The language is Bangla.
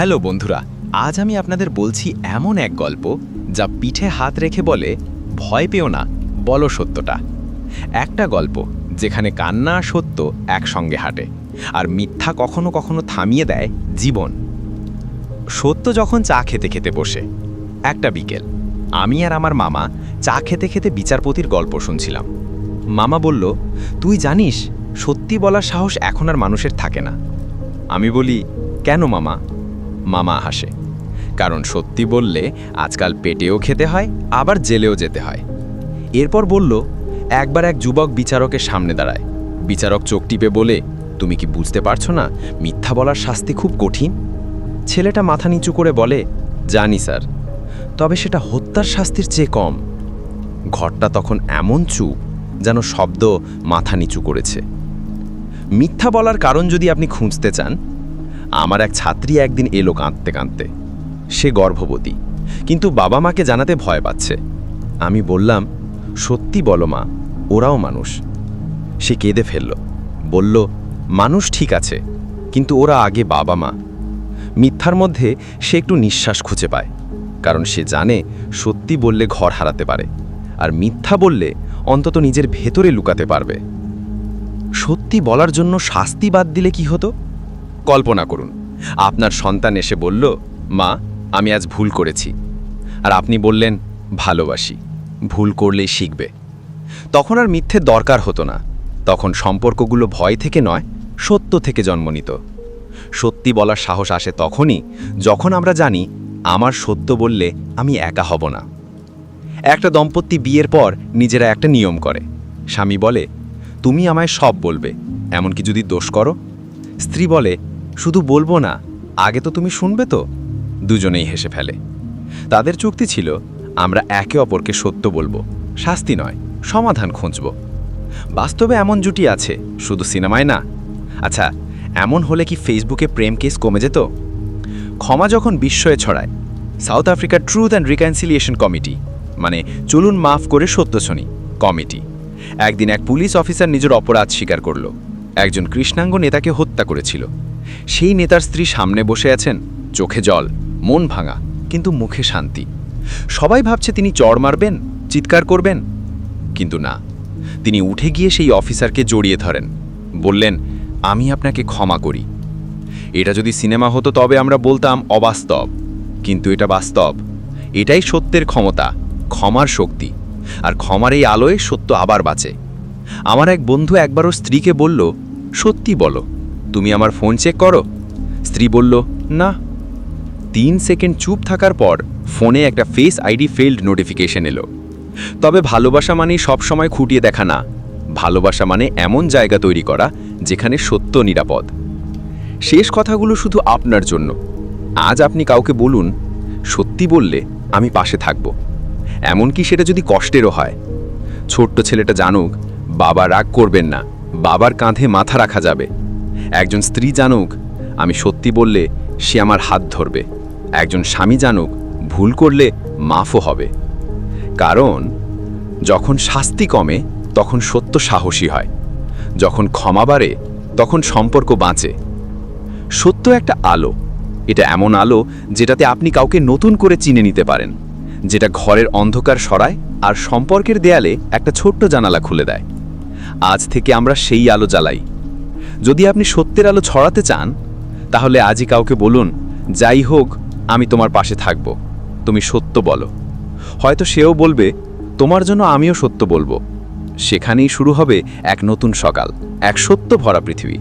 হ্যালো বন্ধুরা, আজ আমি আপনাদের বলছি এমন এক গল্প যা পিঠে হাত রেখে বলে, ভয় পেও না, বলো সত্যটা। একটা গল্প যেখানে কান্না আর সত্য একসঙ্গে হাঁটে, আর মিথ্যা কখনো কখনো থামিয়ে দেয় জীবন। সত্য যখন চা খেতে খেতে বসে, একটা বিকেল, আমি আর আমার মামা চা খেতে খেতে বিচারপতির গল্প শুনছিলাম। মামা বলল, তুই জানিস, সত্যি বলার সাহস এখন আর মানুষের থাকে না। আমি বলি, কেন মামা? মামা হাসে। কারণ সত্যি বললে, আজকাল পেটেও খেতে হয়, আবার জেলেও যেতে হয়। এরপর বলল, একবার এক যুবক বিচারকের সামনে দাঁড়ায়। বিচারক চোখ টিপে বলে, তুমি কি বুঝতে পারছ না, মিথ্যা বলার শাস্তি খুব কঠিন? ছেলেটা মাথা নিচু করে বলে, জানি স্যার, তবে সেটা হত্যার শাস্তির চেয়ে কম। ঘরটা তখন এমন চুপ, যেন শব্দ মাথা নিচু করেছে। মিথ্যা বলার কারণ যদি আপনি খুঁজতে চান আমার এক ছাত্রী একদিন এলো কাঁদতে কাঁদতে। সে গর্ভবতী। কিন্তু বাবা মাকে জানাতে ভয় পাচ্ছে। আমি বললাম, সত্যি বলো মা, ওরাও মানুষ। সে কেঁদে ফেলল। বলল, মানুষ ঠিক আছে, কিন্তু ওরা আগে বাবা মা। মিথ্যার মধ্যে সে একটু নিঃশ্বাস খুঁজে পায়, কারণ সে জানে সত্যি বললে ঘর হারাতে পারে, আর মিথ্যা বললে অন্তত নিজের ভেতরে লুকাতে পারবে। সত্যি বলার জন্য শাস্তি বাদ দিলে কি হতো? কল্পনা করুন। আপনার সন্তান এসে বলল, মা, আমি আজ ভুল করেছি। আর আপনি বললেন, ভালোবাসি। ভুল করলেই শিখবে। তখন আর মিথ্যে দরকার হতো না। তখন সম্পর্কগুলো ভয় থেকে নয়, সত্য থেকে জন্ম নিত সত্যি বলার সাহস আসে তখনই যখন আমরা জানি, আমার সত্য বললে আমি একা হব না। একটা দম্পতি বিয়ের পর নিজেরা একটা নিয়ম করে। স্বামী বলে, তুমি আমায় সব বলবে, এমনকি যদি দোষ করো। স্ত্রী বলে শুধু বলব না, আগে তো তুমি শুনবে তো। দুজনেই হেসে ফেলে। তাদের চুক্তি ছিল, আমরা একে অপরকে সত্য বলব, শাস্তি নয়, সমাধান খুঁজব। বাস্তবে এমন জুটি আছে, শুধু সিনেমায় না। আচ্ছা এমন হলে কি ফেসবুকে প্রেম কেস কমে যেত? ক্ষমা যখন বিস্ময়ে ছড়ায়, সাউথ আফ্রিকার ট্রুথ অ্যান্ড রিকনসিলিয়েশন কমিটি মানে চলুন মাফ করে সত্য শুনি কমিটি। একদিন এক পুলিশ অফিসার নিজের অপরাধ স্বীকার করল। একজন কৃষ্ণাঙ্গ নেতাকে হত্যা করেছিল। সেই নেতার স্ত্রী সামনে বসে আছেন, চোখে জল, মন ভাঙা, কিন্তু মুখে শান্তি। সবাই ভাবছে তিনি চড় মারবেন, চিৎকার করবেন, কিন্তু না। তিনি উঠে গিয়ে সেই অফিসারকে জড়িয়ে ধরেন, বললেন, আমি আপনাকে ক্ষমা করি। এটা যদি সিনেমা হতো তবে আমরা বলতাম অবাস্তব, কিন্তু এটা বাস্তব। এটাই সত্যের ক্ষমতা, ক্ষমার শক্তি। আর ক্ষমার এই আলোয় সত্য আবার বাঁচে। আমার এক বন্ধু একবারও স্ত্রীকে বলল, সত্যি বলো। তুমি আমার ফোন চেক করো? স্ত্রী বলল, না। তিন সেকেন্ড চুপ থাকার পর ফোনে একটা ফেস আইডি ফেল্ড নোটিফিকেশন এলো। তবে ভালোবাসা মানেই সবসময় খুঁটিয়ে দেখা না। ভালোবাসা মানে এমন জায়গা তৈরি করা যেখানে সত্য নিরাপদ। শেষ কথাগুলো শুধু আপনার জন্য। আজ আপনি কাউকে বলুন, সত্যি বললে আমি পাশে থাকব। এমনকি সেটা যদি কষ্টেরও হয়। ছোট্ট ছেলেটা জানুক, বাবা রাগ করবেন না। বাবার কাঁধে মাথা রাখা যাবে। একজন স্ত্রী জানুক, আমি সত্যি বললে সে আমার হাত ধরবে। একজন স্বামী জানুক, ভুল করলে মাফও হবে। কারণ, যখন শাস্তি কমে, তখন সত্য সাহসী হয়। যখন ক্ষমা বাড়ে, তখন সম্পর্ক বাঁচে। সত্য একটা আলো। এটা এমন আলো যেটাতে আপনি কাউকে নতুন করে চিনে নিতে পারেন, যেটা ঘরের অন্ধকার সরায় আর সম্পর্কের দেয়ালে একটা ছোট্ট জানালা খুলে দেয়। আজ থেকে আমরা সেই আলো জ্বালাই। যদি আপনি সত্যের আলো ছড়াতে চান, তাহলে আজই কাউকে বলুন, যাই হোক, আমি তোমার পাশে থাকব। তুমি সত্য বলো। হয়তো সেও বলবে, তোমার জন্য আমিও সত্য বলব। সেখানেই শুরু হবে এক নতুন সকাল, এক সত্য ভরা পৃথিবী।